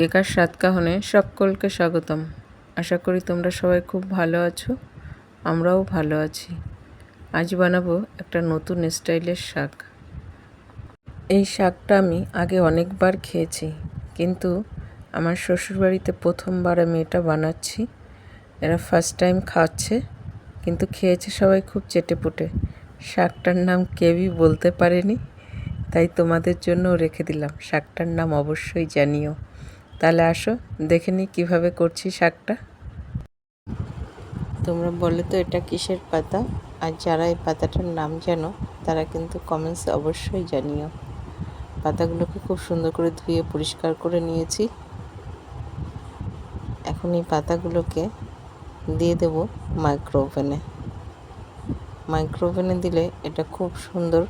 কেকার সাতকাহনে সকলকে স্বাগতম। আশা করি তোমরা সবাই খুব ভালো আছো, আমরাও ভালো আছি। আজ বানাবো একটা নতুন স্টাইলের শাক। এই শাকটা আমি আগে অনেকবার খেয়েছি, কিন্তু আমার শ্বশুরবাড়িতে প্রথমবার আমি এটা বানাচ্ছি। এরা ফার্স্ট টাইম খাচ্ছে, কিন্তু খেয়েছে সবাই খুব চেটেপুটে। শাকটার নাম কেউই বলতে পারেনি, তাই তোমাদের জন্যও রেখে দিলাম। শাকটার নাম অবশ্যই জানিও। তাহলে আসো, দেখে নিই কীভাবে করছি শাকটা। তোমরা বলে তো এটা কিসের পাতা, আর যারা এই পাতাটার নাম জানো, তারা কিন্তু কমেন্টসে অবশ্যই জানিও। পাতাগুলোকে খুব সুন্দর করে ধুয়ে পরিষ্কার করে নিয়েছি। এখন এই পাতাগুলোকে দিয়ে দেব মাইক্রো ওভেনে মাইক্রো ওভেনে দিলে এটা খুব সুন্দর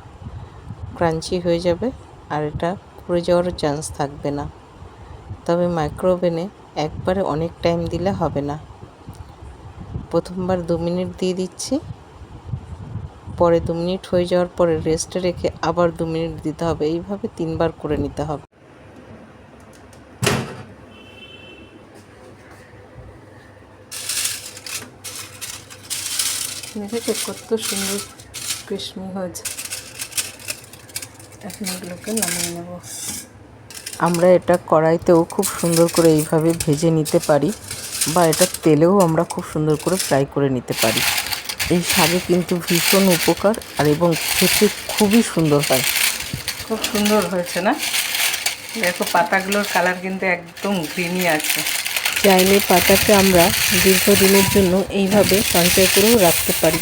ক্রাঞ্চি হয়ে যাবে, আর এটা পুড়ে যাওয়ারও চান্স থাকবে না। তবে মাইক্রোওভেনে একবারে অনেক টাইম দিলে হবে না। প্রথমবার দু মিনিট দিয়ে দিচ্ছি। পরে দু মিনিট হয়ে যাওয়ার পরে রেস্টে রেখে আবার দু মিনিট দিতে হবে। এইভাবে তিনবার করে নিতে হবে। দেখেছ কত সুন্দর কৃষ্মি হয়েছে। এখন এগুলোকে নামিয়ে নেব। আমরা এটা কড়াইতেও খুব সুন্দর করে এইভাবে ভেজে নিতে পারি বা এটা তেলেও আমরা খুব সুন্দর করে ফ্রাই করে নিতে পারি। এই শাকে কিন্তু ভীষণ উপকার আর এবং খেতে খুবই সুন্দর হয়। খুব সুন্দর হয়েছে না? দেখো পাতাগুলোর কালার কিন্তু একদম গ্রিনই আছে। চাইলে পাতাকে আমরা দীর্ঘদিনের জন্য এইভাবে সঞ্চয় করেও রাখতে পারি।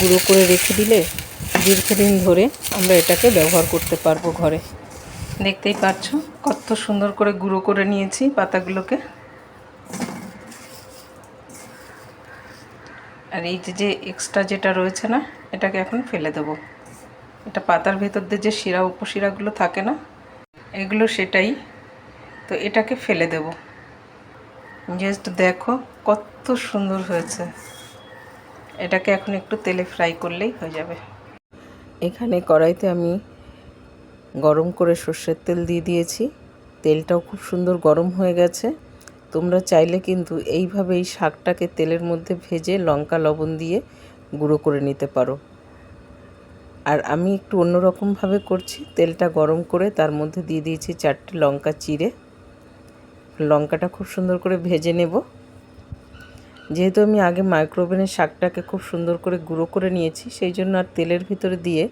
গুঁড়ো করে রেখে দিলে দীর্ঘদিন ধরে আমরা এটাকে ব্যবহার করতে পারব ঘরে। দেখতেই পাচ্ছ, কত সুন্দর করে গুঁড়ো করে নিয়েছি পাতাগুলোকে। আর এই যে যে এক্সট্রা যেটা রয়েছে না, এটাকে এখন ফেলে দেবো। এটা পাতার ভেতর দিয়ে যে শিরা, উপশিরাগুলো থাকে না, এগুলো সেটাই। তো এটাকে ফেলে দেব। জাস্ট দেখো কত সুন্দর হয়েছে। এটাকে এখন একটু তেলে ফ্রাই করলেই হয়ে যাবে। এখানে কড়াইতে আমি গরম করে সর্ষের তেল দিয়ে দিয়েছি। তেলটাও খুব সুন্দর গরম হয়ে গেছে। তোমরা চাইলে কিন্তু এইভাবে এই শাকটাকে তেলের মধ্যে ভেজে লঙ্কা, লবণ দিয়ে গুঁড়ো করে নিতে পারো। আর আমি একটু অন্যরকমভাবে করছি। তেলটা গরম করে তার মধ্যে দিয়ে দিয়েছি চারটে লঙ্কা চিড়ে। লঙ্কাটা খুব সুন্দর করে ভেজে নেব। যেহেতু আমি আগে মাইক্রোওভেনে শাকটাকে খুব সুন্দর করে গুঁড়ো করে নিয়েছি, সেই জন্য আর তেলের ভিতরে দিয়ে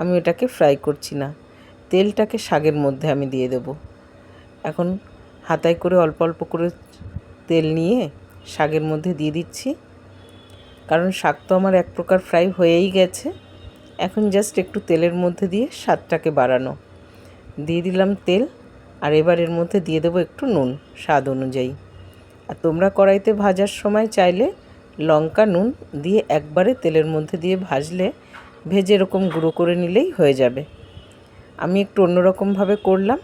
আমি এটাকে ফ্রাই করছি না। তেলটাকে শাগের মধ্যে আমি দিয়ে দেব। এখন হাতায় করে অল্প অল্প করে তেল নিয়ে শাগের মধ্যে দিয়ে দিচ্ছি। কারণ শাক তো আমার এক প্রকার ফ্রাই হয়েই গেছে। এখন জাস্ট একটু তেলের মধ্যে দিয়ে স্বাদটাকে বাড়ানো। দিয়ে দিলাম তেল আর এবার এর মধ্যে দিয়ে দেবো একটু নুন, স্বাদ অনুযায়ী। আর তোমরা কড়াইতে ভাজার সময় চাইলে লঙ্কা, নুন দিয়ে একবারে তেলের মধ্যে দিয়ে ভাজলে ভেজে এরকম গুঁড়ো করে নিলেই হয়ে যাবে। আমি একটু অন্যরকমভাবে করলাম,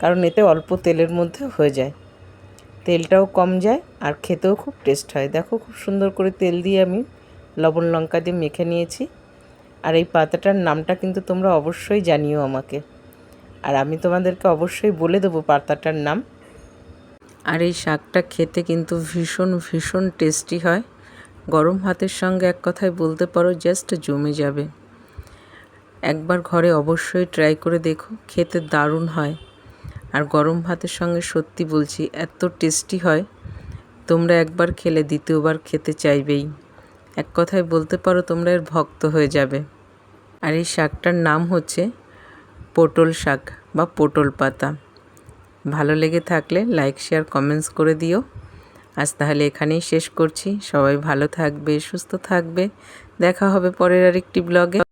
কারণ এতে অল্প তেলের মধ্যে হয়ে যায়। তেলটাও কম যায় আর খেতেও খুব টেস্ট হয়। দেখো খুব সুন্দর করে তেল দিয়ে আমি লবণ লঙ্কা দিয়ে মেখে নিয়েছি। আর এই পাতাটার নামটা কিন্তু তোমরা অবশ্যই জানিও আমাকে। আর আমি তোমাদেরকে অবশ্যই বলে দেবো পাতাটার নাম। আর এই শাকটা খেতে কিন্তু ভীষণ ভীষণ টেস্টি হয়। গরম ভাতের সঙ্গে এক কথায় বলতে পারো জাস্ট জমে যাবে। একবার ঘরে অবশ্যই ট্রাই করে দেখো, খেতে দারুণ হয়। আর গরম ভাতের সঙ্গে সত্যি বলছি, এত টেস্টি হয়। তোমরা একবার খেলে, দ্বিতীয়বার খেতে চাইবেই। এক কথায় বলতে পারো, তোমরা এর ভক্ত হয়ে যাবে। আর এই শাকটার নাম হচ্ছে পটল শাক বা পটল পাতা। ভালো লেগে থাকলে লাইক শেয়ার কমেন্টস করে দিও। আজ তাহলে এখানেই শেষ করছি। সবাই ভালো থাকবে, সুস্থ থাকবে। দেখা হবে পরের আরেকটি ব্লগে